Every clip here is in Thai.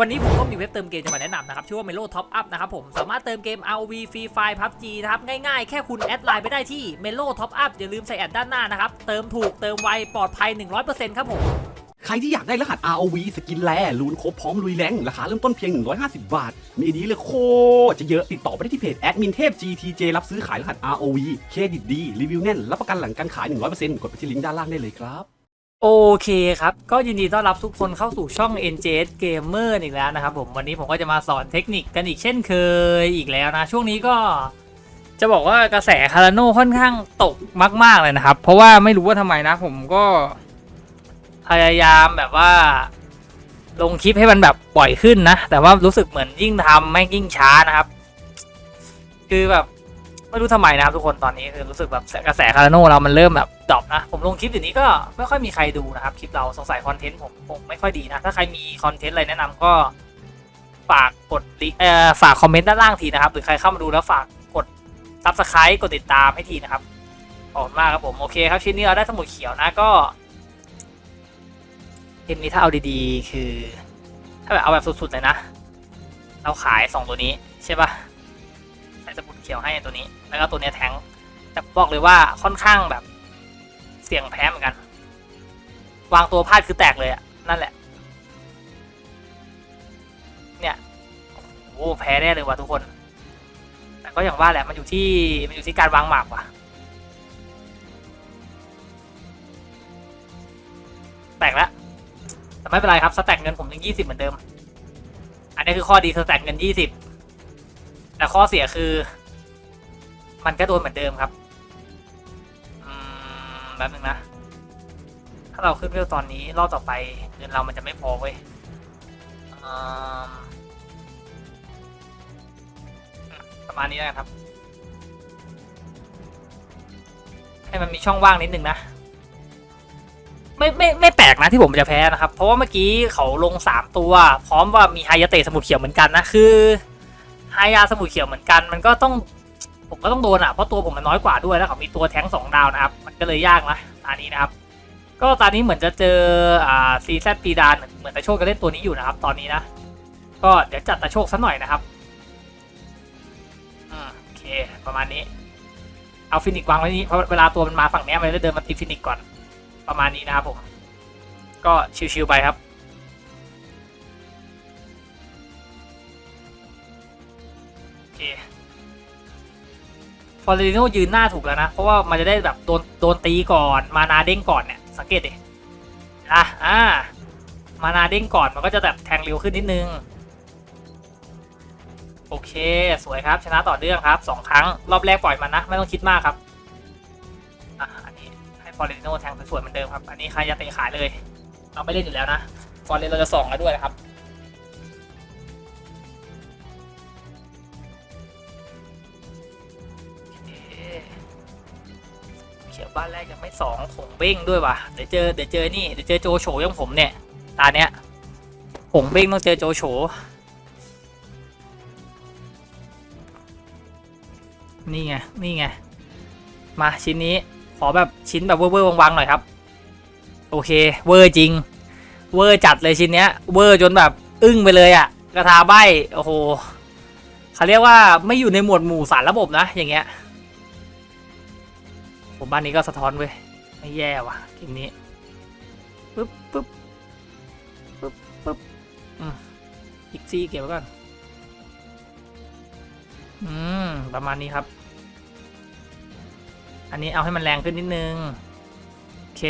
วันนี้ผมก็มีเว็บเติมเกมจะมาแนะนำนะครับ ชื่อว่า Melo Top Up นะครับผม สามารถเติมเกม ROV Free Fire PUBG นะครับ ง่ายๆ แค่คุณแอดไลน์ไปได้ที่ Melo Top Up อย่าลืมใส่แอดด้านหน้านะครับ เติมถูกเติมไว ปลอดภัย 100%ครับผม ใครที่อยากได้รหัส ROV สกินแลลูนครบพร้อมลุยแรงราคาเริ่มต้นเพียง 150 บาท มีดีเลยโคตรจะเยอะติดต่อไปได้ที่เพจแอดมินเทพ GTJ รับซื้อขายรหัส ROV เครดิตดีรีวิวแน่นรับประกันหลังการขาย 100%กดไปที่ลิงก์ด้านล่างได้เลยครับ โอเคครับ ก็ยินดีต้อนรับทุกคนเข้าสู่ช่อง NJS Gamer อีกแล้วนะครับผมวันนี้ผมก็จะมาสอนเทคนิคกันอีกเช่นเคยอีกแล้วนะ ช่วงนี้ก็จะบอกว่ากระแสคาราโน่ค่อนข้างตกมาก ๆ เลยนะครับ เพราะว่าไม่รู้ว่าทำไมนะ ผมก็พยายามแบบว่า ลงคลิปให้มันแบบปล่อยขึ้นนะ แต่ว่ารู้สึกเหมือนยิ่งทำแม่งยิ่งช้านะครับ คือแบบ ไม่รู้ทำไมนะครับทุกคนตอนนี้คือรู้สึกแบบกระแสคาราโน่เรามันเริ่มแบบดรอปนะ ผมลงคลิปอย่างนี้ก็ไม่ค่อยมีใครดูนะครับ คลิปเราสงสัยคอนเทนต์ผมคงไม่ค่อยดีนะ ถ้าใครมีคอนเทนต์อะไรแนะนำก็ฝากกดลิเอ่อฝากคอมเมนต์ด้านล่างทีนะครับ หรือใครเข้ามาดูแล้วฝากกดซับสไครต์กดติดตามให้ทีนะครับขอบคุณมากครับผมโอเคครับชิ้นนี้เราได้สมุดเขียวนะก็เกมนี้ถ้าเอาดีๆ คือ ถ้าแบบเอาแบบสุดๆเลยนะ เราขายสองตัวนี้ใช่ปะใสมุดเขียวให้ตัวนี้ แล้วก็ตัวเนี้ยแทงแต่บอกเลยว่าค่อนข้างแบบ เสี่ยงแพ้เหมือนกัน วางตัวพลาดคือแตกเลยอะนั่นแหละ เนี่ยโอ้แพ้แน่เลยว่ะทุกคน แต่ก็อย่างว่าแหละมันอยู่ที่มันอยู่ที่การวางหมากว่ะ แตกแล้วแต่ไม่เป็นไรครับสแต็กเงินผมยังยี่สิบเหมือนเดิม อันนี้คือข้อดีสแต็กเงินยี่สิบ แต่ข้อเสียคือ มันก็โดนเหมือนเดิมครับแป๊บนึงนะ ถ้าเราขึ้นเวลตอนนี้ รอบต่อไปเงินเรามันจะไม่พอเว้ยประมาณนี้แล้วกันครับ ให้มันมีช่องว่างนิดนึงนะ ไม่ไม่ไม่แปลกนะที่ผมจะแพ้นะครับ เพราะว่าเมื่อกี้เขาลงสามตัว พร้อมว่ามีไฮยาเตะสมุดเขียวเหมือนกันนะคือ ไฮยาสมุดเขียวเหมือนกัน มันก็ต้องผมก็ต้องโดนอะเพราะตัวผมมันน้อยกว่าด้วยแล้วเขามีตัวแท้งสองดาวนะครับ มันก็เลยยากนะตอนนี้นะครับ ก็ตอนนี้เหมือนจะเจออ่าซีแซปีดานเหมือนตะโชคจะเล่นตัวนี้อยู่นะครับ ตอนนี้นะ ก็เดี๋ยวจัดตะโชคสักหน่อยนะครับอืมโอเคประมาณนี้ เอาฟินิกวางไว้นี้เพราะเวลาตัวมันมาฝั่งนี้มันจะเดินมาตีฟินิกก่อน ประมาณนี้นะครับผม ก็ชิวๆไปครับ ฟอร์เรโนยืนหน้าถูกแล้วนะ เพราะว่ามันจะได้แบบโดนโดนตีก่อน มานาเด้งก่อนเนี่ย สังเกตดินะอ่ามานาเด้งก่อนมันก็จะแบบแทงเร็วขึ้นนิดนึง โอเค สวยครับชนะต่อเนื่องครับสองครั้ง รอบแรกปล่อยมันนะ ไม่ต้องคิดมากครับอะอันนี้ให้ฟอร์เรโนแทงสวยๆเหมือนเดิมครับ อันนี้ใครจะเตะขายเลย เราไม่เล่นอยู่แล้วนะฟอร์เรโนเราจะส่องแล้วด้วยนะครับ บ้านแรกยังไม่สองผงเบ้งด้วยว่ะเดี๋ยวเจอเดี๋ยวเจอนี่เดี๋ยวเจอโจโฉย่างผมเนี่ยตาเนี้ยผงเบ้งต้องเจอโจโฉนี่ไงนี่ไงมาชิ้นนี้ขอแบบชิ้นแบบเวอร์ๆวางๆหน่อยครับ โอเคเวอร์จริง เวอร์จัดเลยชิ้นเนี้ยเวอร์จนแบบอึ้งไปเลยอะ่ะกระทาใบโอ้โหเขาเรียกว่าไม่อยู่ในหมวดหมู่สารระบบนะอย่างเงี้ย ผมบ้านนี้ก็สะท้อนเว้ยไม่แย่ว่ะทีมนี้ปึ๊บปึ๊บปึ๊บปึ๊บอืมอีกซี่เก็บไว้ก่อนอืมประมาณนี้ครับ อันนี้เอาให้มันแรงขึ้นนิดนึง โอเค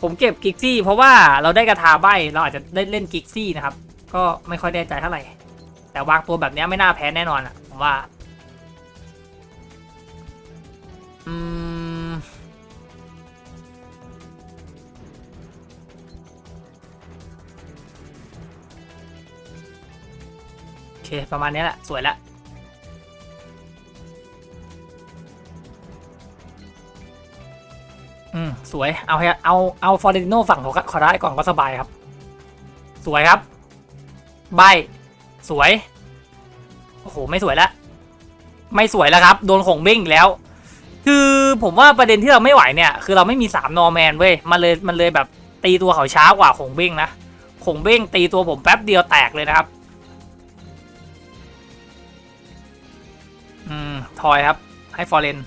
ผมเก็บกิกซี่เพราะว่าเราได้กระทาใบเราอาจจะได้เล่นกิกซี่นะครับ ก็ไม่ค่อยแน่ใจเท่าไหร่ แต่วางตัวแบบนี้ไม่น่าแพ้แน่นอนอะ ผมว่า อืม ประมาณนี้แหละ สวยแล้วอืม สวย เอาเอาเอาฟอร์เรนโนฝั่งขาเขาได้ก่อนก็สบายครับ สวยครับ ใบ สวย โอ้โห ไม่สวยแล้วไม่สวยแล้วครับ โดนของเบ้งแล้ว คือผมว่าประเด็นที่เราไม่ไหวเนี่ย คือเราไม่มีสามนอร์แมนเว้ย มันเลย มันเลยแบบตีตัวเขาช้ากว่าของเบ้งนะผคงเบ้งตีตัวผมแป๊บเดียวแตกเลยนะครับ ทอยครับ ให้ฟอร์เรน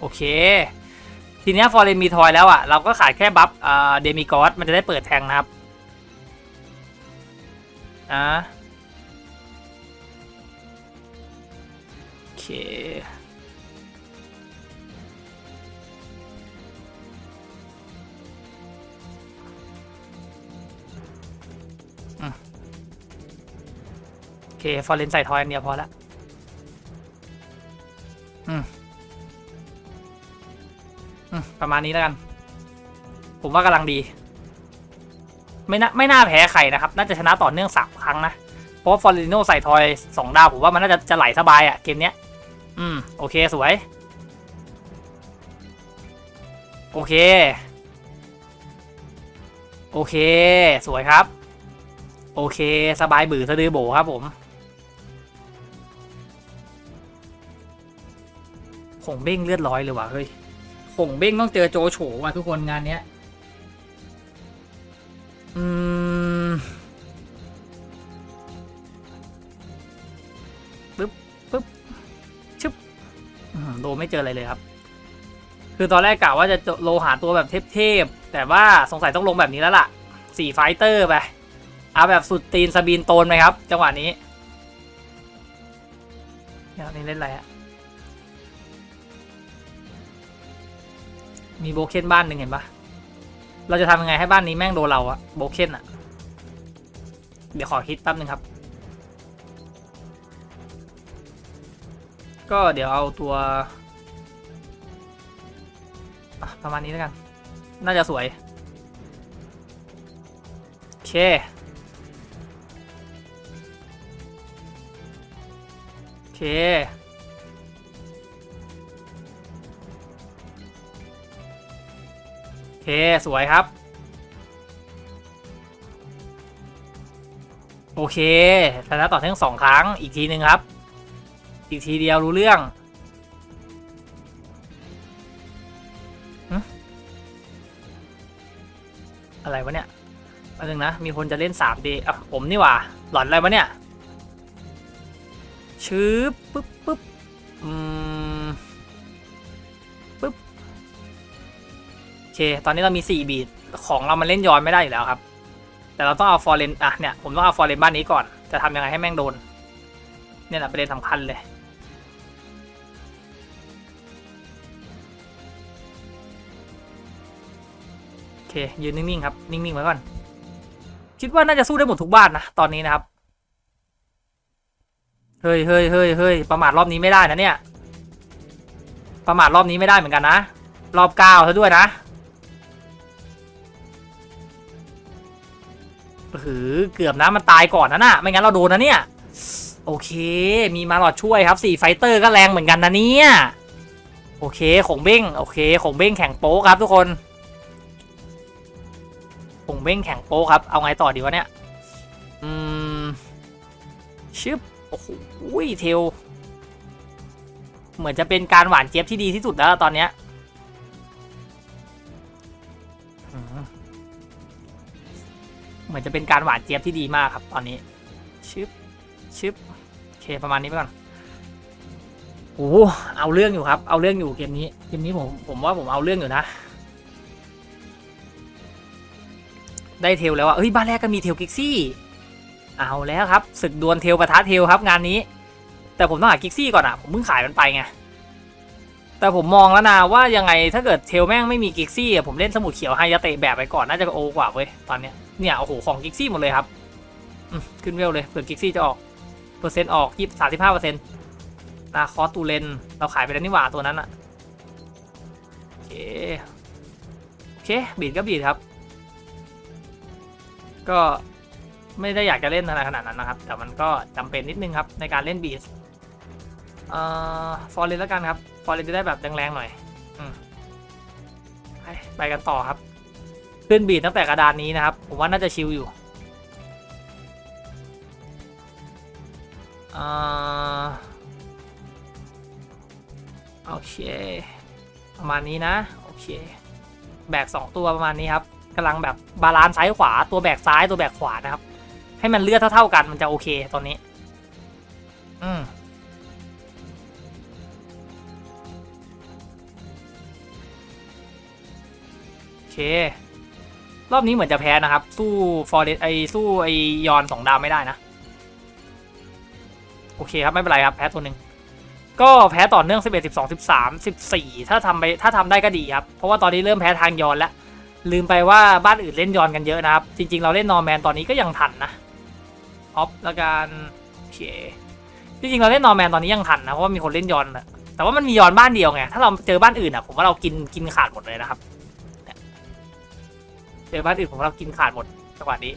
โอเค ทีนี้ฟอร์เรนมีทอยแล้วอะ่ะ เราก็ขาดแค่บัฟเดมิกอสมันจะได้เปิดแทงนะครับอ่าโอเคโอเค ฟอร์เรนใส่ทอยอันเดียวพอละ ประมาณนี้แล้วกัน ผมว่ากำลังดี ไม่น่าไม่น่าแพ้ใครนะครับ น่าจะชนะต่อเนื่องสามครั้งนะ เพราะฟอร์เรนโนใส่ทอยสองดาว ผมว่ามันน่าจะจะไหลสบายอะ่ะเกมเนี้ย อืม โอเคสวย โอเค โอเค สวยครับ โอเค สบายบือสะดือโบครับผมขงเบ้งเลือดร้อยเลยว่ะเฮ้ย ขงเบ้งต้องเจอโจโฉว่ะทุกคนงานเนี้ย อืมปึ๊บปึ๊บชึบโดไม่เจออะไรเลยครับ คือตอนแรกกะว่าจะโลหาตัวแบบเทพๆ แต่ว่าสงสัยต้องลงแบบนี้แล้วล่ะสี่ไฟเตอร์ไป เอาแบบสุดตีนสบีนโตนไหมครับ จังหวะนี้เนี่ยนี่เล่นอะไรอะ มีโบเคนบ้านหนึ่งเห็นปะเราจะทำยังไงให้บ้านนี้แม่งโดนเราอะโบเคนอะเดี๋ยวขอคิดแป๊บนึงครับ ก็เดี๋ยวเอาตัวประมาณนี้แล้วกัน น่าจะสวย โอเค โอเค เคสวยครับ โอเคชนะต่อเนื่องสองครั้งอีกทีหนึ่งครับ อีกทีเดียวรู้เรื่องอะไรวะเนี่ยอันนึงนะ มีคนจะเล่น 3D อะผมนี่หว่า หลอนอะไรวะเนี่ยชืบปึ๊บปึ๊บ เค ตอนนี้เรามี 4 บีทของเรามันเล่นย้อนไม่ได้อยู่แล้วครับ แต่เราต้องเอาฟอร์เรนอะเนี่ยผมต้องเอาฟอร์เรนบ้านนี้ก่อน จะทำยังไงให้แม่งโดน เนี่ยแหละประเด็นสำคัญเลย โอเค ยืนนิ่งๆครับ นิ่งๆไว้ก่อน คิดว่าน่าจะสู้ได้หมดทุกบ้านนะ ตอนนี้นะครับ เฮ้ยเฮ้ยเฮ้ยเฮ้ยประมาทรอบนี้ไม่ได้นะเนี่ย ประมาทรอบนี้ไม่ได้เหมือนกันนะ รอบเก้าซะด้วยนะ หือเกือบนะมันตายก่อนนะน่ะ ไม่งั้นเราโดนนะเนี่ย โอเค มีมาหลอดช่วยครับสี่ไฟเตอร์ก็แรงเหมือนกันนะเนี่ย โอเคขงเบ้งโอเคขงเบ้งแข่งโป๊ครับทุกคนขงเบ้งแข่งโป๊ครับ เอาไงต่อดีวะเนี่ย อืม ชึบ โอ้โหเทล เหมือนจะเป็นการหวานเจี๊ยบที่ดีที่สุดแล้วตอนเนี้ย เหมือนจะเป็นการหวานเจี๊ยบที่ดีมากครับ ตอนนี้ ชึบ ชึบโอเคประมาณนี้ไปก่อนโอ้เอาเรื่องอยู่ครับ เอาเรื่องอยู่เกมนี้ เกมนี้ผม ผมว่าผมเอาเรื่องอยู่นะ ได้เทลแล้วอะเฮ้ย บ้านแรกก็มีเทลกิกซี่ เอาแล้วครับ ศึกดวลเทลปะทะเทลครับงานนี้ แต่ผมต้องหากิกซี่ก่อนอะผมเพิ่งขายมันไปไง แต่ผมมองแล้วนะว่ายังไงถ้าเกิดเทลแม่งไม่มีกิกซี่อะผมเล่นสมุดเขียวไฮยาเตะแบบไปก่อนน่าจะโอกว่าเว้ยตอนเนี้ย เนี่ยโอ้โหของกิกซี่หมดเลยครับขึ้นเวลเลยเผื่อกิกซี่จะออกเปอร์เซ็นต์ออกยี่สามสิบห้าเปอร์เซ็นต์นาคอสตูเลนเราขายไปแล้วนี่หว่าตัวนั้นอะโอเคโอเคบีดก็บีดครับ ก็ไม่ได้อยากจะเล่นอะไรขนาดนั้นนะครับ แต่มันก็จำเป็นนิดนึงครับในการเล่นบีสเอ่อฟอร์เรนแล้วกันครับฟอร์เรนจะได้แบบแรงๆหน่อยอืมไปกันต่อครับ ขึ้นบีดตั้งแต่กระดานนี้นะครับ ผมว่าน่าจะชิลอยู่อ่อโอเค ประมาณนี้นะ โอเค แบกสองตัวประมาณนี้ครับกำลังแบบบาลานซ์ซ้ายขวาตัวแบกซ้ายตัวแบกขวานะครับ ให้มันเลือดเท่าๆกันมันจะโอเคตอนนี้ อืมโอเค รอบนี้เหมือนจะแพ้นะครับ สู้ฟอร์เรสไอสู้ไอยอนสองดาวไม่ได้นะ โอเคครับ ไม่เป็นไรครับ แพ้ตัวหนึ่งก็แพ้ต่อเนื่อง 11 12 13 14 ถ้าทำไปถ้าทำได้ก็ดีครับ เพราะว่าตอนนี้เริ่มแพ้ทางยอนแล้ว ลืมไปว่าบ้านอื่นเล่นยอนกันเยอะนะครับ จริง ๆ เราเล่นนอร์แมนตอนนี้ก็ยังทันนะออฟแล้วกันโอเคจริงๆเราเล่นนอร์แมนตอนนี้ยังทันนะเพราะว่ามีคนเล่นยอนแต่ว่ามันมียอนบ้านเดียวไงถ้าเราเจอบ้านอื่นอะผมว่าเรากินกินขาดหมดเลยนะครับ เจอบ้านอื่นผมเรากินขาดหมดจังหวะนี้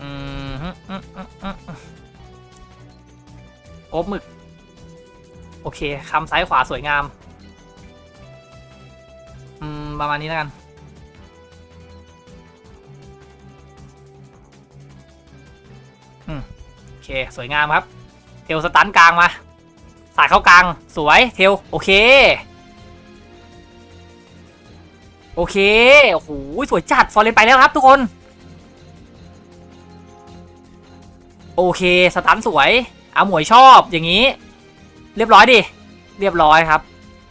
อืมฮึอืมอืมอืมอืมโอบหมึก โอเคคำซ้ายขวาสวยงาม อืม ประมาณนี้แล้วกันอืมโอเค สวยงามครับเทลสตันกลางมา สายเข้ากลาง สวยเทลโอเค โอเค โอ้โห สวยจัด ฟอร์เรนไปแล้วครับทุกคน โอเค สตันสวยอาหมวยชอบอย่างนี้ เรียบร้อยดิ เรียบร้อยครับ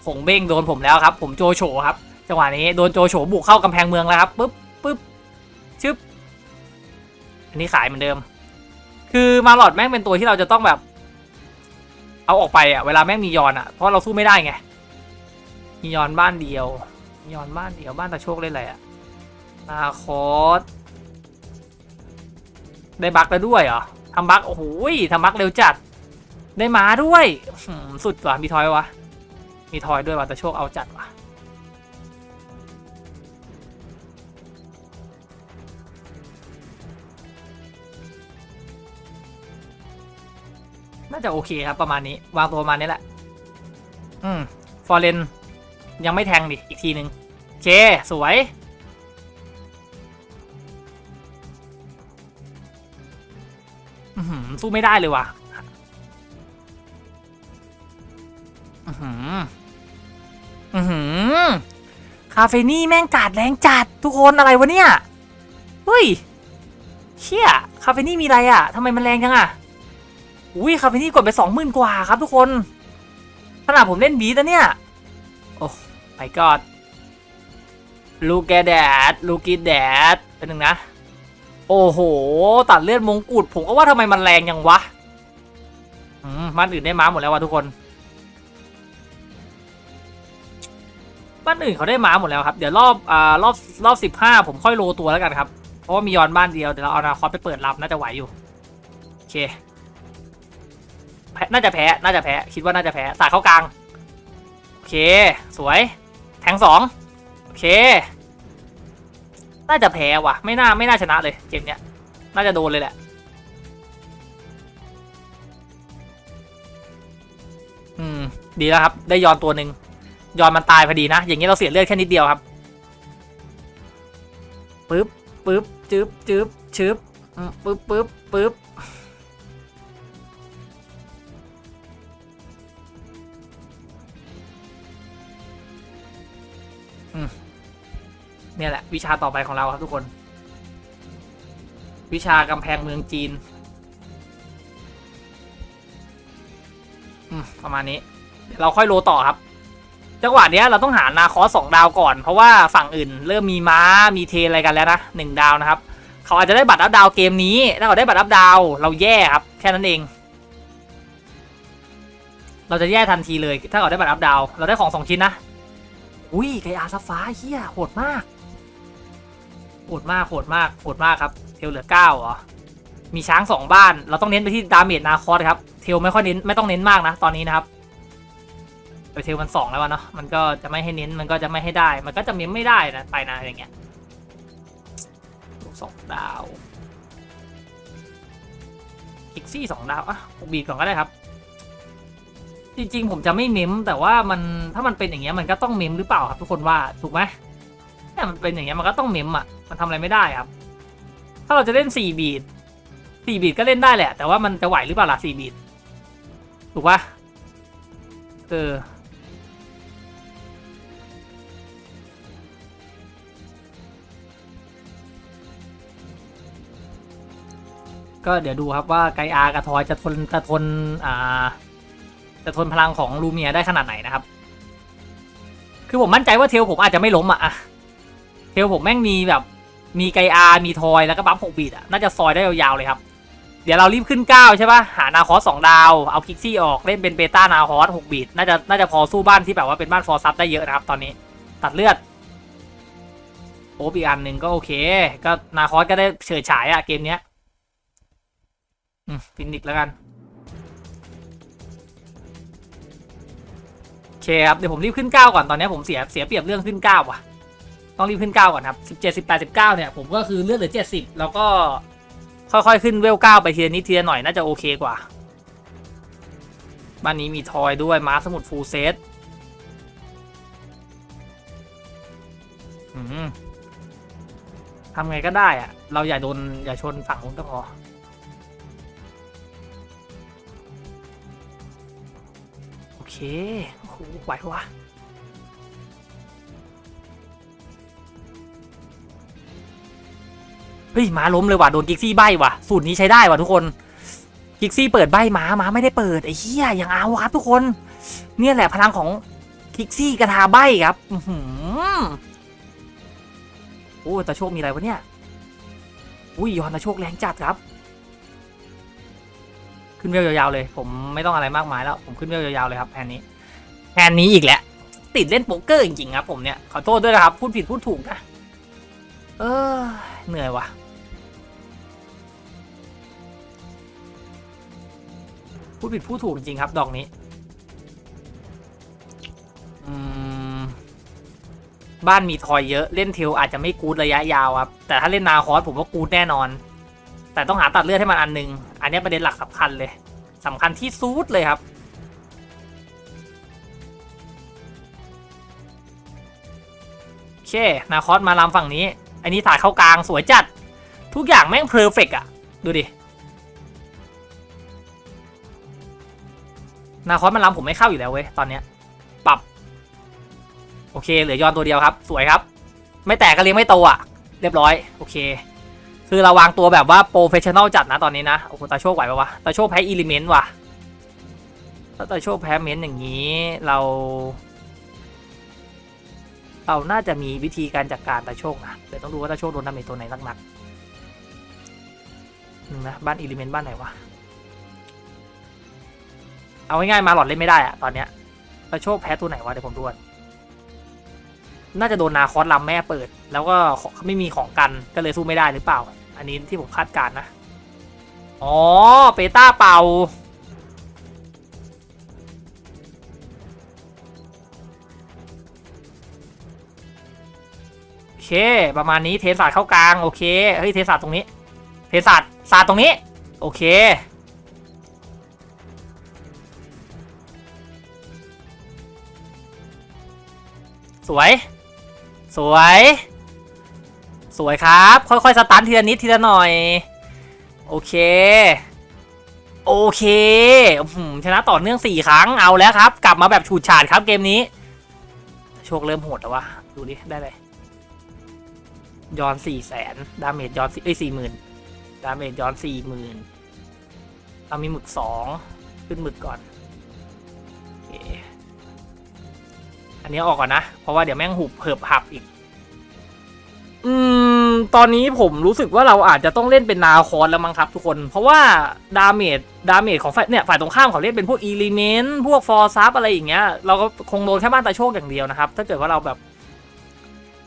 ผงเบ้งโดนผมแล้วครับ ผมโจโฉครับ จังหวะนี้โดนโจโฉบุกเข้ากำแพงเมืองแล้วครับปุ๊บปุ๊บชึบอันนี้ขายเหมือนเดิม คือมาหลอดแม่งเป็นตัวที่เราจะต้องแบบ เอาออกไปอะเวลาแม่งมียอนอะเพราะเราสู้ไม่ได้ไงมียอนบ้านเดียวมียอนบ้านเดียวบ้านตะโชคเล่นอะไรอะนาคอสได้บักแล้วด้วยเหรอทำบักโอ้โหทำบักเร็วจัด ได้ม้าด้วยสุดว่ะมีทอยวะมีทอยด้วยว่ะแต่โชคเอาจัดว่ะ น่าจะโอเคครับประมาณนี้ วางตัวประมาณนี้แหละ อืม ฟอร์เรนยังไม่แทงดิ อีกทีหนึ่งเค สวย สู้ไม่ได้เลยว่ะอือหือ อือหือ คาเฟนี่แม่งกาดแรงจัดทุกคนอะไรวะเนี่ย เฮ้ย เชี่ย คาเฟนี่มีอะไรอะทำไมมันแรงจังอะ อุ้ยคาเฟนี่กดไปสองหมื่นกว่าครับทุกคน ขนาดผมเล่นบีตนะเนี่ย โอ้ไม่กอดลูกแกแดดลูกิดแดดเป็นหนึ่งนะ โอ้โห ตัดเลือดมงกุฎผมก็ว่าทำไมมันแรงยังวะอืมบ้านอื่นได้ม้าหมดแล้ววะทุกคน บ้านอื่นเขาได้ม้าหมดแล้วครับ เดี๋ยวรอบอ่ารอบรอบสิบห้าผมค่อยโลตัวแล้วกันครับ เพราะว่ามียอนบ้านเดียว เดี๋ยวเราเอานาคอสไปเปิดรับน่าจะไหวอยู่ โอเค น่าจะแพ้ น่าจะแพ้ คิดว่าน่าจะแพ้สาดเข้ากลาง โอเค สวย แทงสองโอเค น่าจะแพ้ว่ะ ไม่น่า ไม่น่าชนะเลยเกมเนี้ย น่าจะโดนเลยแหละ อืม ดีแล้วครับ ได้ยอนตัวหนึ่งยอนมันตายพอดีนะ อย่างนี้เราเสียเลือดแค่นิดเดียวครับ ปึ๊บ ปึ๊บ จึ๊บจึ๊บชึบปึ๊บปึ๊บปึ๊บ เนี่ยแหละ วิชาต่อไปของเราครับทุกคน วิชากำแพงเมืองจีนประมาณนี้ เราค่อยโลต่อครับ จังหวะเนี้ยเราต้องหานาคอสสองดาวก่อน เพราะว่าฝั่งอื่นเริ่มมีม้ามีเทอะไรกันแล้วนะหนึ่งดาวนะครับ เขาอาจจะได้บัตรอัพดาวเกมนี้ ถ้าเขาได้บัตรอัพดาวเราแย่ครับ แค่นั้นเอง เราจะแย่ทันทีเลย ถ้าเขาได้บัตรอัพดาว เราได้ของสองชิ้นนะ อุ้ยไกอาซัฟฟ้าเฮียโหดมาก โหดมากโหดมากโหดมากครับ เทลเหลือเก้าเหรอ มีช้างสองบ้าน เราต้องเน้นไปที่ดาเมจนาคอสครับ เทลไม่ค่อยเน้นไม่ต้องเน้นมากนะตอนนี้นะครับไปเทลมันสองแล้ววะเนาะ มันก็จะไม่ให้เน้น มันก็จะไม่ให้ได้ มันก็จะเม้มไม่ได้นะไปนะอย่างเงี้ยสองดาวอีกซี่สองดาวอะผมบีบก่อนก็ได้ครับ จริงๆ ผมจะไม่เม้มแต่ว่ามันถ้ามันเป็นอย่างเงี้ยมันก็ต้องเม้มหรือเปล่าครับทุกคนว่าถูกไหม เนี่ยมันเป็นอย่างเงี้ยมันก็ต้องเมมอะมันทำอะไรไม่ได้ครับ ถ้าเราจะเล่นสี่บีดสี่บีดก็เล่นได้แหละ แต่ว่ามันจะไหวหรือเปล่าล่ะสี่บีดถูกปะเออก็เดี๋ยวดูครับว่าไกอากับทอยจะทนจะทนอ่าจะทนพลังของลูเมียได้ขนาดไหนนะครับ คือผมมั่นใจว่าเทลผมอาจจะไม่ล้มอะอะ เทลผมแม่งมีแบบมีไกอามีทอยแล้วก็บัฟหกบีดอะน่าจะซอยได้ยาวๆเลยครับ เดี๋ยวเรารีบขึ้นเก้าใช่ปะหานาคอสสองดาวเอาคิกซี่ออกเล่นเป็นเบต้านาคอสหกบีดน่าจะน่าจะพอสู้บ้านที่แบบว่าเป็นบ้านฟอร์ซับได้เยอะนะครับตอนนี้ตัดเลือดโอ้อีกอันหนึ่งก็โอเค ก็นาคอสก็ได้เฉิดฉายอะเกมเนี้ยอืมฟินิกแล้วกันโอเคครับเดี๋ยวผมรีบขึ้นเก้าก่อนตอนนี้ผมเสียเสียเปรียบเรื่องขึ้นเก้าว่ะ ต้องรีบขึ้นเก้าก่อนครับสิบเจ็ดสิบแปดสิบเก้าเนี่ย ผมก็คือเลือดเหลือเจ็ดสิบแล้วก็ค่อยๆ ขึ้นเวลเก้าไปทีละนิดทีละหน่อย น่าจะโอเคกว่า บ้านนี้มีทอยด้วยม้าสมุดฟูลเซตทำไงก็ได้อะเราอย่าโดน อย่าชนฝั่งนู้นก็พอโอเคโอ้โหไหววะ เฮ้ยม้าล้มเลยว่ะโดนกิกซี่ใบว่ะสูตรนี้ใช้ได้ว่ะทุกคนกิกซี่เปิดใบม้าม้าไม่ได้เปิดไอ้เหี้ยอย่างเอาครับทุกคน เนี่ยแหละพลังของกิกซี่กระทาใบครับอือโอ้ตาโชคมีอะไรวะเนี่ยอุ้ยยอนตาโชคแรงจัดครับ ขึ้นเวลยาวๆเลย ผมไม่ต้องอะไรมากมายแล้ว ผมขึ้นเวลยาวๆเลยครับแผนนี้แผนนี้อีกแล้วติดเล่นโป๊กเกอร์จริงๆครับผมเนี่ยขอโทษด้วยนะครับพูดผิดพูดถูกนะเออเหนื่อยว่ะ พูดผิดพูดถูกจริงครับ ดอกนี้บ้านมีทอยเยอะเล่นเทลอาจจะไม่กูดระยะยาวครับ แต่ถ้าเล่นนาคอสผมว่ากูดแน่นอน แต่ต้องหาตัดเลือดให้มันอันหนึง อันนี้ประเด็นหลักสำคัญเลยสำคัญที่ซูดเลยครับโอเคนาคอสมาลำฝั่งนี้ อันนี้ถ่ายเข้ากลางสวยจัด ทุกอย่างแม่งเพอร์เฟกอะดูดิ นาคอสมันล้ำผมไม่เข้าอยู่แล้วเว้ยตอนเนี้ยปรับ โอเค เหลือยอนตัวเดียวครับ สวยครับ ไม่แตกก็เลี้ยงไม่โตอะ เรียบร้อย โอเค คือเราวางตัวแบบว่าโปรเฟชชั่นอลจัดนะตอนนี้นะ โอ้โหตาโชคไหวปะวะตาโชคแพ้อิเลเมนต์ว่ะถ้าตาโชคแพ้เมนต์อย่างนี้เรา เราน่าจะมีวิธีการจัดการตาโชคนะเดี๋ยวต้องดูว่าตาโชคโดนดาเมจตัวไหนหนักๆหนึ่งนะบ้านอิเลเมนต์บ้านไหนวะ เอาง่ายๆมาหลอดเล่นไม่ได้อะตอนเนี้ยตาโชคแพ้ตัวไหนวะเดี๋ยวผมดูก่อนน่าจะโดนนาคอสลำแม่เปิด แล้วก็ไม่มีของกันก็เลยสู้ไม่ได้หรือเปล่า อันนี้ที่ผมคาดการณ์นะ อ๋อเปต้าเป่า โอเค ประมาณนี้เทศศาสตร์เข้ากลาง โอเค เฮ้ย เทศศาสตร์ตรงนี้ เทศศาสตร์ศาสตร์ตรงนี้ โอเค สวย สวย สวยครับ ค่อยๆ สตันทีละนิดทีละหน่อย โอเค โอเคชนะต่อเนื่องสี่ครั้งเอาแล้วครับ กลับมาแบบฉูดฉาดครับเกมนี้ โชคเริ่มโหดแล้ววะดูดิ ได้เลยย้อนสี่แสนดาเมจย้อนเอ้ยสี่หมื่นดาเมจย้อนสี่หมื่นเรามีหมึกสองขึ้นหมึกก่อนโอเค อันนี้ออกก่อนนะ เพราะว่าเดี๋ยวแม่งหุบเหิบหับอีก อืม ตอนนี้ผมรู้สึกว่าเราอาจจะต้องเล่นเป็นนาคอนแล้วมั้งครับทุกคน เพราะว่าดาเมจดาเมจของฝ่ายเนี่ยฝ่ายตรงข้ามเขาเล่นเป็นพวกอีลิเมนต์พวกฟอร์ซับอะไรอย่างเงี้ย เราก็คงโดนแค่บ้านตาโชคอย่างเดียวนะครับ ถ้าเกิดว่าเราแบบ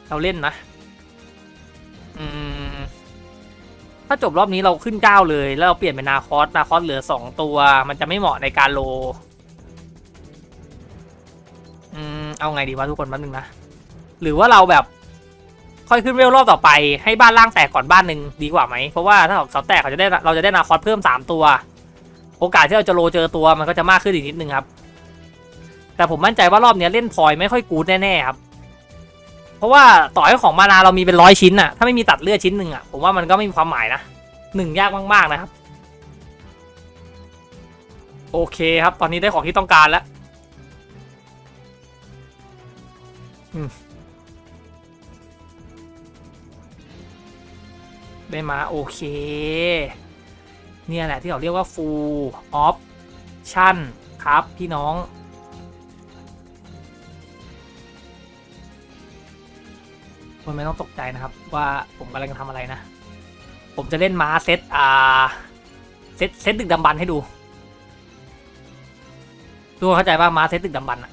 เราเล่นนะ อืม ถ้าจบรอบนี้เราขึ้นเก้าเลย แล้วเราเปลี่ยนเป็นนาคอสนาคอสเหลือสองตัว มันจะไม่เหมาะในการโล เอาไงดีวะทุกคนแป๊บนึงนะ หรือว่าเราแบบ ค่อยขึ้นเวลรอบต่อไป ให้บ้านล่างแตกก่อนบ้านหนึ่งดีกว่าไหมเพราะว่าถ้าเขาแตกเขาจะได้เราจะได้นาคอสเพิ่มสามตัว โอกาสที่เราจะโลเจอตัวมันก็จะมากขึ้นอีกนิดนึงครับ แต่ผมมั่นใจว่ารอบนี้เล่นพลอยไม่ค่อยกูดแน่ๆครับเพราะว่าต่อให้ของมานาเรามีเป็นร้อยชิ้นอะถ้าไม่มีตัดเลือดชิ้นหนึ่งอะผมว่ามันก็ไม่มีความหมายนะหนึ่งยากมากๆนะครับ โอเคครับ ตอนนี้ได้ของที่ต้องการแล้ว ได้มาโอเค เนี่ยแหละที่เขาเรียกว่า full option ครับ พี่น้องคุณไม่ต้องตกใจนะครับ ว่าผมกำลังทำอะไรนะ ผมจะเล่นม้าเซตอ่า เซตเซตดึกดำบรรให้ดูทุกคนเข้าใจว่าม้าเซตดึกดำบรรอะ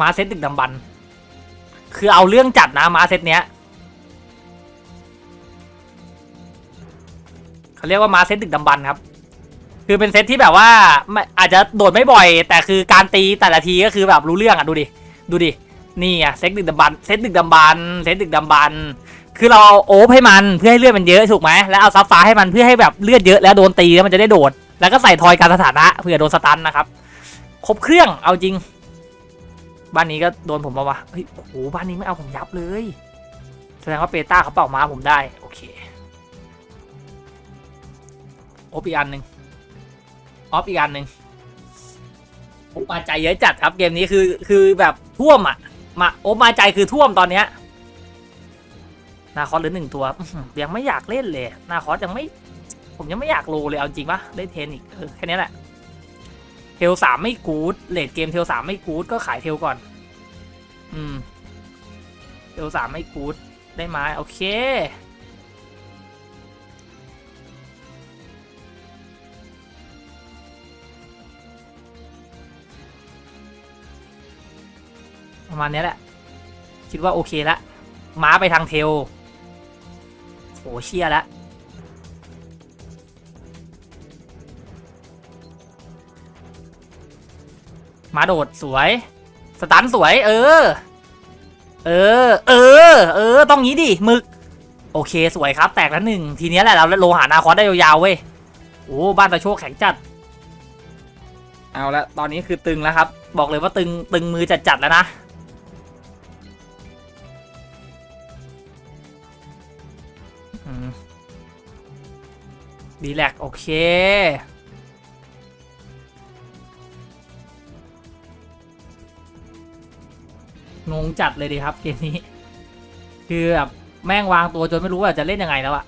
มาเซตดึกดำบรรคือเอาเรื่องจัดนะมาเซตเนี้ยเขาเรียกว่ามาเซตดึกดำบรรครับ คือเป็นเซตที่แบบว่าอาจจะโดดไม่บ่อย แต่คือการตีแต่ละทีก็คือแบบรู้เรื่องอะดูดิดูดินี่อะเซตดึกดำบรรเซตดึกดำบรรเซตดึกดำบรรคือเราโอฟให้มันเพื่อให้เลือดมันเยอะถูกไหมแล้วเอาซับฟ้าให้มันเพื่อให้แบบเลือดเยอะแล้วโดนตีแล้วมันจะได้โดด แล้วก็ใส่ทอยการสถานะเผื่อโดนสตันนะครับครบเครื่องเอาจริง บ้านนี้ก็โดนผมมาวะเฮ้ยโอ้โหบ้านนี้ไม่เอาผมยับเลย แสดงว่าเปต้าเขาเป่าม้าผมได้ โอเคโอฟอีกอันหนึ่งออฟอีกอันหนึ่งผมมาใจเยอะจัดครับเกมนี้คือคือแบบท่วมอะ มาโอ้มาใจคือท่วมตอนเนี้ยนาคอสเหรือหนึ่งตัวยังไม่อยากเล่นเลย นาคอสยังไม่ ผมยังไม่อยากโลเลยเอาจริงปะได้เทนอีกแค่นี้แหละ เทลสามไม่กูดเลดเกมเทลสามไม่กูดก็ขายเทลก่อน อืม เทลสามไม่กูดได้ไหมโอเค ประมาณนี้แหละ คิดว่าโอเคละ ม้าไปทางเทล โหเชียแล้ว มาโดดสวย สตันสวย เออ เออ เออ เออ ต้องงี้ดิมึก โอเคสวยครับ แตกแล้วหนึ่งทีนี้แหละเราโลหานาคอสได้ยาวๆเว้ยโอ้บ้านตะโชคแข็งจัด เอาละตอนนี้คือตึงแล้วครับ บอกเลยว่าตึงตึงมือจัดๆแล้วนะดีแลกโอเค งงจัดเลยดีครับเกมนี้ คือแบบแม่งวางตัวจนไม่รู้ว่าจะเล่นยังไงแล้วอะ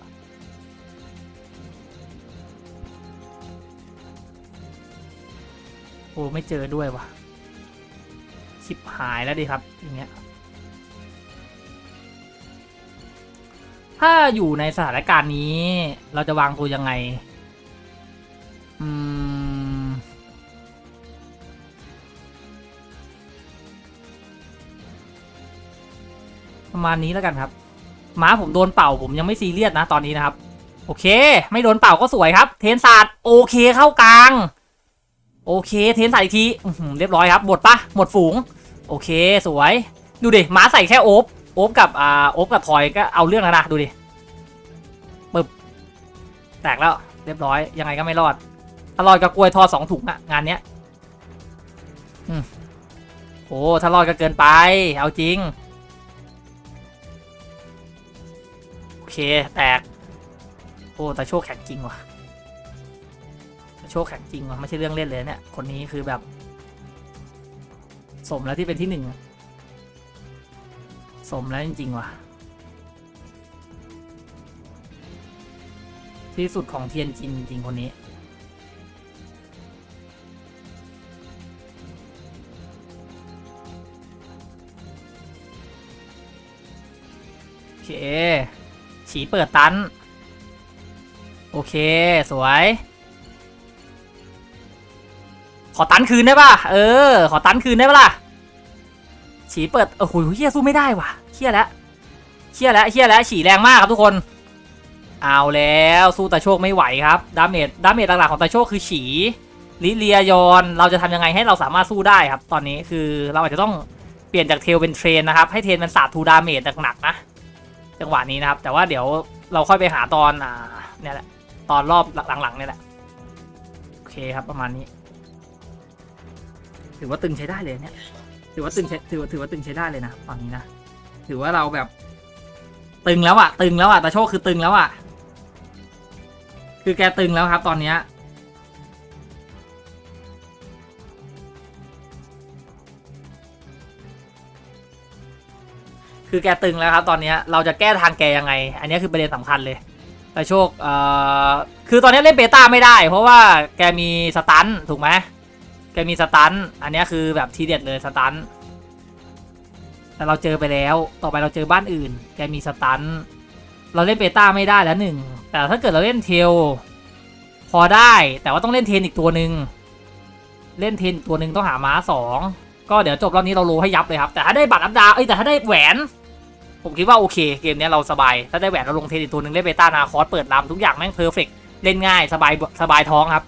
โอ้ไม่เจอด้วยวะชิบหายแล้วดีครับอย่างเงี้ยถ้าอยู่ในสถานการณ์นี้ เราจะวางตัวยังไง อืม ประมาณนี้แล้วกันครับม้าผมโดนเป่าผมยังไม่ซีเรียสนะตอนนี้นะครับ โอเค ไม่โดนเป่าก็สวยครับ เทนศาสตร์โอเคเข้ากลาง โอเคเทนศาสตร์อีกทีเรียบร้อยครับหมดปะหมดฝูง โอเคสวย ดูดิม้าใส่แค่โอ๊บโอ๊บกับอ่าโอ๊บกับทอยก็เอาเรื่องแล้วนะดูดิปึบแตกแล้วเรียบร้อยยังไงก็ไม่รอดถ้ารอดก็กล้วยทอดสองถุงอะงานเนี้ยอืมโอ้ถ้ารอดก็เกินไป เอาจริง เค แตก โอ้แต่โชคแข็งจริงว่ะโชคแข็งจริงว่ะไม่ใช่เรื่องเล่นเลยเนี่ย คนนี้คือแบบ สมแล้วที่เป็นที่หนึ่งสมแล้วจริง ๆ ว่ะ ที่สุดของเทียนจินจริง ๆ คนนี้โอเค ฉีเปิดตัน โอเค สวย ขอตันคืนได้ป่ะ เออ ขอตันคืนได้ป่ะล่ะ ฉีเปิด โอ้โหเฮียสู้ไม่ได้ว่ะเฮียแล้วเฮียแล้วเฮียแล้วฉีแรงมากครับทุกคน เอาแล้วสู้ตาโชคไม่ไหวครับ ดาเมจ ดาเมจหลักๆของตาโชคคือฉีลิเลียยอน เราจะทำยังไงให้เราสามารถสู้ได้ครับ ตอนนี้คือเราอาจจะต้องเปลี่ยนจากเทลเป็นเทรนนะครับ ให้เทรนมันสาดทูดาเมจหนักๆนะ จังหวะนี้นะครับ แต่ว่าเดี๋ยวเราค่อยไปหาตอนอ่าเนี่ยแหละ ตอนรอบหลังๆเนี่ยแหละ โอเคครับประมาณนี้ ถือว่าตึงใช้ได้เลยเนี่ยถือว่าตึงใช้ถือว่าถือว่าตึงใช้ได้เลยนะตอนนี้นะถือว่าเราแบบ ตึงแล้วอะตึงแล้วอะแตาโชคคือตึงแล้วอะคือแกตึงแล้วครับ ตอนเนี้ย คือแกตึงแล้วครับตอนนี้เราจะแก้ทางแกยังไง อันนี้คือประเด็นสำคัญเลยแต่โชคเอ่อคือตอนนี้เล่นเบต้าไม่ได้ เพราะว่าแกมีสตันถูกไหมแกมีสตันอันนี้คือแบบทีเด็ดเลยสตันแต่เราเจอไปแล้วต่อไปเราเจอบ้านอื่น แกมีสตันเราเล่นเบต้าไม่ได้แล้วหนึ่งแต่ถ้าเกิดเราเล่นเทลพอได้แต่ว่าต้องเล่นเทนอีกตัวหนึ่งเล่นเทนอีกตัวหนึ่งต้องหาม้าสองก็เดี๋ยวจบรอบนี้เราโลให้ยับเลยครับแต่ถ้าได้บัตรอัพดาวเอ้ยแต่ถ้าได้แหวน ผมคิดว่าโอเค เกมนี้เราสบาย ถ้าได้แหวนเราลงเทนอีกตัวหนึ่งได้เบต้านาคอสเปิดลำทุกอย่างแม่งเพอร์เฟกเล่นง่ายสบายสบายท้องครับ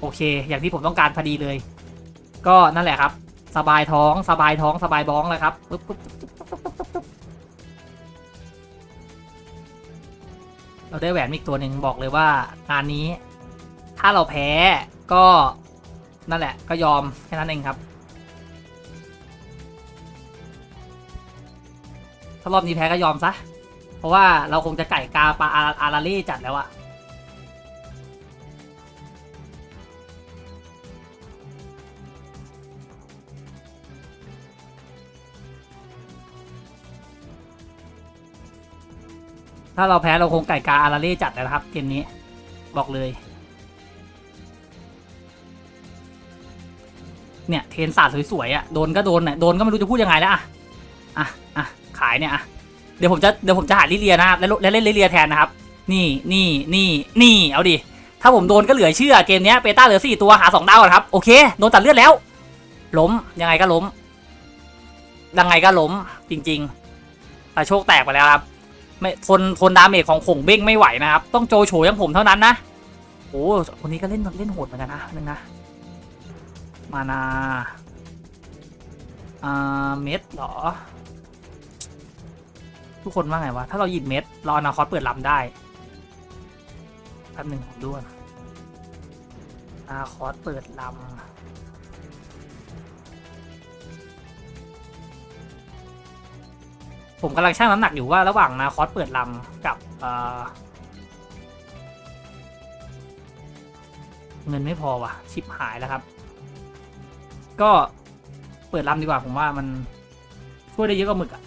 โอเค อย่างที่ผมต้องการพอดีเลย ก็นั่นแหละครับ สบายท้องสบายท้องสบายบ้องเลยครับปึ๊บปึ๊บปึ๊บปึ๊บปึ๊บปึ๊บปึ๊บเราได้แหวนอีกตัวหนึ่งบอกเลยว่างานนี้ ถ้าเราแพ้ก็นั่นแหละก็ยอมแค่นั้นเองครับารอบนี้แพ้ก็ยอมซะ เพราะว่าเราคงจะไก่กาปลาอาอาราเล่จัดแล้วอะถ้าเราแพ้เราคงไก่กาอาราเล่จัดแล้วนะครับเกมนี้บอกเลย เนี่ยเทนศาสตร์สวยๆอะโดนก็โดนเนี่ยโดนก็ไม่รู้จะพูดยังไงแล้วอะอะอะ ขายเนี่ยเดี๋ยวผมจะเดี๋ยวผมจะหาลิเลียนะครับแล้วแล้วเล่นลิเลียแทนนะครับ นี่นี่นี่นี่เอาดิถ้าผมโดนก็เหลือเชื่อเกมนี้เปต้าเหลือสี่ตัวหาสองดาวก่อนครับโอเคโดนตัดเลือดแล้วล้มยังไงก็ล้มยังไงก็ล้มจริงๆแต่โชคแตกไปแล้วครับไม่ทนทนดาเมจของขงเบ้งไม่ไหวนะครับ ต้องโจโฉย่างผมเท่านั้นนะโอ้คนนี้ก็เล่นเล่นโหดเหมือนกันนะนึงนะมานาอ่าเม็ดเหรอ ทุกคนว่าไงวะ ถ้าเราหยิบเม็ดเราอนาคตเปิดลำได้แป๊บหนึ่งผมด้วนอนาคตเปิดลำผมกำลังชั่งน้ำหนักอยู่ว่าระหว่างนาคอสเปิดลำกับเอ่อเงินไม่พอว่ะชิปหายแล้วครับ ก็เปิดลำดีกว่าผมว่ามันช่วยได้เยอะกว่าหมึกอะ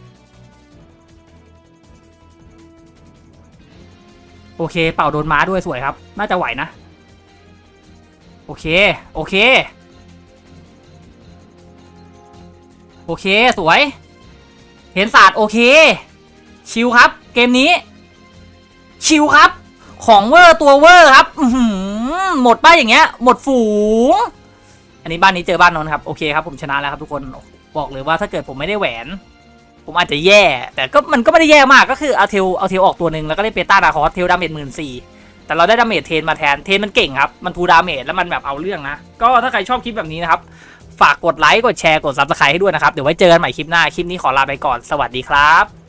โอเค เป่าโดนม้าด้วยสวยครับ น่าจะไหวนะ โอเค โอเค โอเค สวย เห็นศาสตร์โอเค ชิวครับ เกมนี้ ชิวครับ ของเวอร์ตัวเวอร์ครับหหมดป้าอย่างเงี้ย หมดฝูง อันนี้บ้านนี้เจอบ้านนนครับ โอเคครับผมชนะแล้วครับทุกคน บอกเลยว่าถ้าเกิดผมไม่ได้แหวน ผมอาจจะแย่ แต่ก็มันก็ไม่ได้แย่มากก็คือเอาเทลเอาเทลออกตัวหนึ่งแล้วก็ได้เปต้าดาคอสเทลดาเมจหมื่นสี่แต่เราได้ดาเมจเทนมาแทนเทนมันเก่งครับ มันทูดาเมจแล้วมันแบบเอาเรื่องนะ ก็ถ้าใครชอบคลิปแบบนี้นะครับ ฝากกดไลค์กดแชร์กดซับสไครต์ให้ด้วยนะครับ เดี๋ยวไว้เจอกันใหม่คลิปหน้า คลิปนี้ขอลาไปก่อนสวัสดีครับ